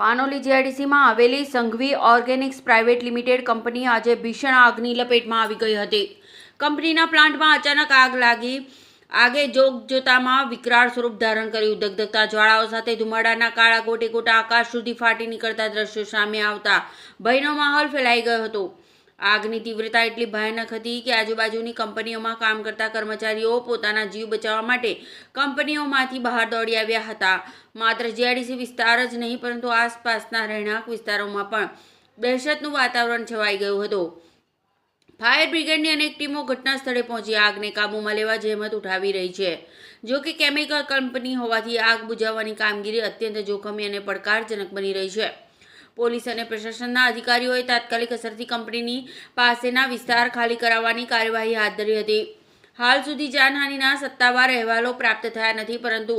પાનોલી જીઆઈડીસીમાં આવેલી Sanghvi organics private limited company આજે ભીષણ આગની લપેટમાં આવી ગઈ હતી. કંપનીના પ્લાન્ટમાં અચાનક આગ લાગી. આગે જોગ જોતામાં વિકરાળ સ્વરૂપ ધારણ કર્યું. ધગધગતા જ્વાળાઓ સાથે ધુમાડાના કાળા ગોટે ગોટા આકાશ સુધી ફાટી નીકળતા દ્રશ્યો સામે આવતા. ભયનો માહોલ ફેલાઈ ગયો હતો. આગની તીવ્રતા એટલી ભયાનક હતી કે આજુબાજુની કંપનીઓમાં કામ કરતા કર્મચારીઓ પોતાના જીવ બચાવવા માટે કંપનીઓમાંથી બહાર દોડી આવ્યા હતા. માત્ર જીઆઈડીસી વિસ્તાર જ નહીં, પરંતુ આસપાસના રહેણાંક વિસ્તારોમાં પણ દહેશતનું વાતાવરણ છવાઈ ગયું હતું. ફાયર બ્રિગેડની અનેક ટીમો ઘટના સ્થળે પહોંચી આગને કાબૂમાં લેવા જહેમત ઉઠાવી રહી છે. જો કે કેમિકલ કંપની હોવાથી આગ બુઝાવવાની કામગીરી અત્યંત જોખમી અને પડકારજનક બની રહી છે. પોલીસ અને પ્રશાસનના અધિકારીઓએ તાત્કાલિક અસરથી કંપનીની પાસેના વિસ્તાર ખાલી કરાવવાની કાર્યવાહી હાથ ધરી હતી. હાલ સુધી જાનહાનિના સત્તાવાર અહેવાલો પ્રાપ્ત થયા નથી, પરંતુ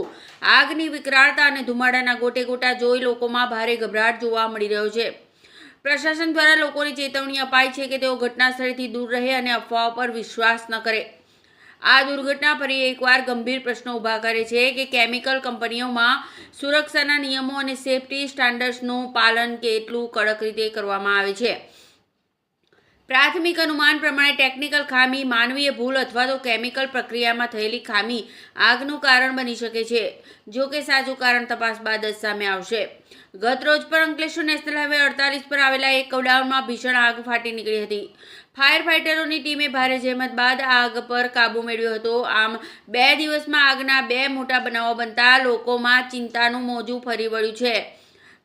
આગની વિકરાળતા અને ધુમાડાના ગોટે ગોટા જોઈ લોકોમાં ભારે ગભરાટ જોવા મળી રહ્યો છે. પ્રશાસન દ્વારા લોકોને ચેતવણી અપાઈ છે કે તેઓ ઘટના સ્થળેથી દૂર રહે અને અફવાઓ પર વિશ્વાસ ન કરે. આ દુર્ઘટના ફરી એકવાર ગંભીર પ્રશ્નો ઊભા કરે છે કે કેમિકલ કંપનીઓમાં સુરક્ષાના નિયમો અને સેફટી સ્ટાન્ડર્ડ્સનું પાલન કેટલું કડક રીતે કરવામાં આવે છે. પ્રાથમિક અનુમાન પ્રમાણે ટેકનિકલ ખામી, માનવીય ભૂલ અથવા તો કેમિકલ પ્રક્રિયામાં થયેલી ખામી આગનું કારણ બની શકે છે. જો કે સાચું કારણ તપાસ બાદ જ સામે આવશે. ગત રોજ પર અંકલેશ્વર નેશનલ હાઈવે અડતાલીસ પર આવેલા એક કવડાઉનમાં ભીષણ આગ ફાટી નીકળી હતી. ફાયર ફાઇટરોની ટીમે ભારે જહેમત બાદ આગ પર કાબૂ મેળવ્યો હતો. આમ, બે દિવસમાં આગના બે મોટા બનાવો બનતા લોકોમાં ચિંતાનું મોજું ફરી વળ્યું છે.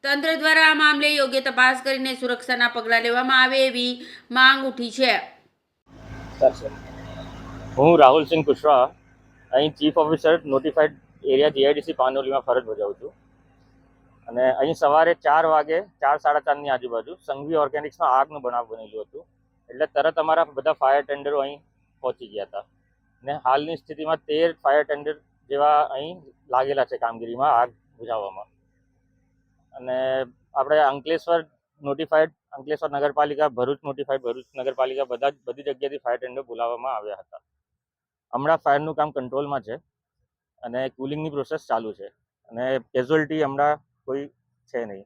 તંત્ર દ્વારા આ મામલે યોગ્ય તપાસ કરીને સુરક્ષાના પગલાં લેવામાં આવે એવી માંગ ઉઠી છે. હું રાહુલસિંહ કુશવાહા, અહીં chief officer notified area GIDC પાનોલીમાં ફરજ બજાવું છું. અને અહીં સવારે ચાર વાગે, ચાર સાડા ચારની આજુબાજુ સંઘવી ઓર્ગેનિક્સમાં આગનું બનાવ બનેલું હતું. એટલે તરત અમારા બધા ફાયર ટેન્ડરો અહીં પહોંચી ગયા હતા. ને હાલની સ્થિતિમાં તેર ફાયર ટેન્ડર જેવા અહીં લાગેલા છે કામગીરીમાં આગ બુઝાવવામાં. અને આપણે અંકલેશ્વર નોટિફાઈડ અંકલેશ્વર નગરપાલિકા, ભરૂચ નોટિફાઈડ ભરૂચ નગરપાલિકા બધા જ, બધી જગ્યાએથી ફાયર ટેન્ડર બોલાવવામાં આવ્યા હતા. હમણાં ફાયરનું કામ કંટ્રોલમાં છે અને કુલિંગની પ્રોસેસ ચાલુ છે. અને કેઝ્યુઅલ્ટી હમણાં કોઈ છે નહીં.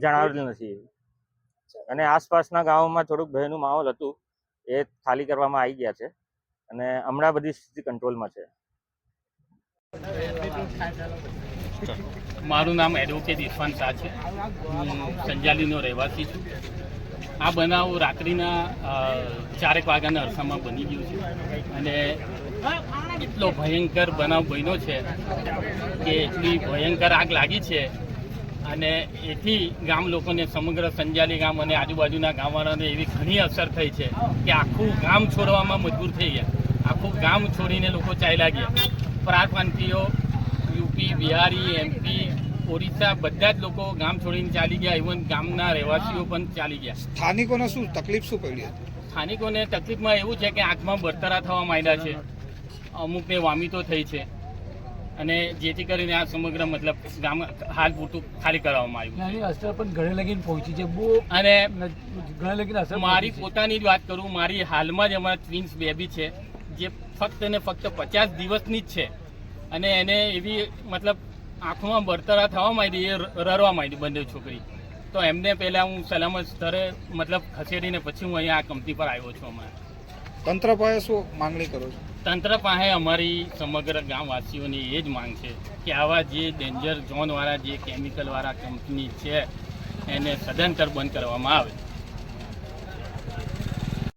જણાવેલું નથી. અને આસપાસના ગામોમાં થોડુંક ભયનું માહોલ હતું. એ ખાલી કરવામાં આવી ગયા છે. અને હમણાં બધી સ્થિતિ કંટ્રોલમાં છે. મારું નામ એડવોકેટ ઇરફાન શાહ છે. હું સંજાલીનો રહેવાસી છું. આ બનાવ રાત્રિના ચારેક વાગ્યાના અરસામાં બની ગયું છે. અને એટલો ભયંકર બનાવ બન્યો છે કે એટલી ભયંકર આગ લાગી છે. અને એથી ગામ લોકોને સમગ્ર સંજાલી ગામ અને આજુબાજુના ગામવાળાને એવી ઘણી અસર થઈ છે કે આખું ગામ છોડવામાં મજબૂર થઈ ગયા. આખું ગામ છોડીને લોકો ચાલ્યા ગયા. પ્રાંતિયો યુપી બિહારી એમપી ઓરિસ્સા બધા જ લોકો ગામ છોડીને ચાલી ગયા. ઇવન ગામના રહેવાસીઓ પણ ચાલી ગયા. સ્થાનિકોને શું તકલીફ શું પડી હતી? સ્થાનિકોને તકલીફમાં એવું છે કે આંખમાં બરતરા થવા માંડ્યા છે. અમુકને વામિતો થઈ છે. અને જેથી કરીને આ સમગ્ર મતલબ ગામ હાલ પૂરતું ખાલી કરવામાં આવ્યું અસર પણ ઘરે લગીને પહોંચી છે. બહુ અને ઘરે લગીને અસર મારી પોતાની જ વાત કરું મારી હાલમાં જ અમારા ટ્વિન્સ બેબી છે જે ફક્ત ને ફક્ત પચાસ દિવસની જ છે. અને એને એવી મતલબ આંખોમાં બળતરા થવા માંડી એ રરવા માંડી બંને છોકરી. તો એમને પહેલાં હું સલામત સ્તરે મતલબ ખસેડીને પછી હું અહીંયા આ કંપની પર આવ્યો છું અમારે તંત્ર પાસે શું માંગણી કરો છો? તંત્ર પાસે અમારી સમગ્ર ગામવાસીઓની એ જ માંગ છે કે આવા જે ડેન્જર ઝોનવાળા જે કેમિકલવાળા કંપની છે એને સદંતર બંધ કરવામાં આવે.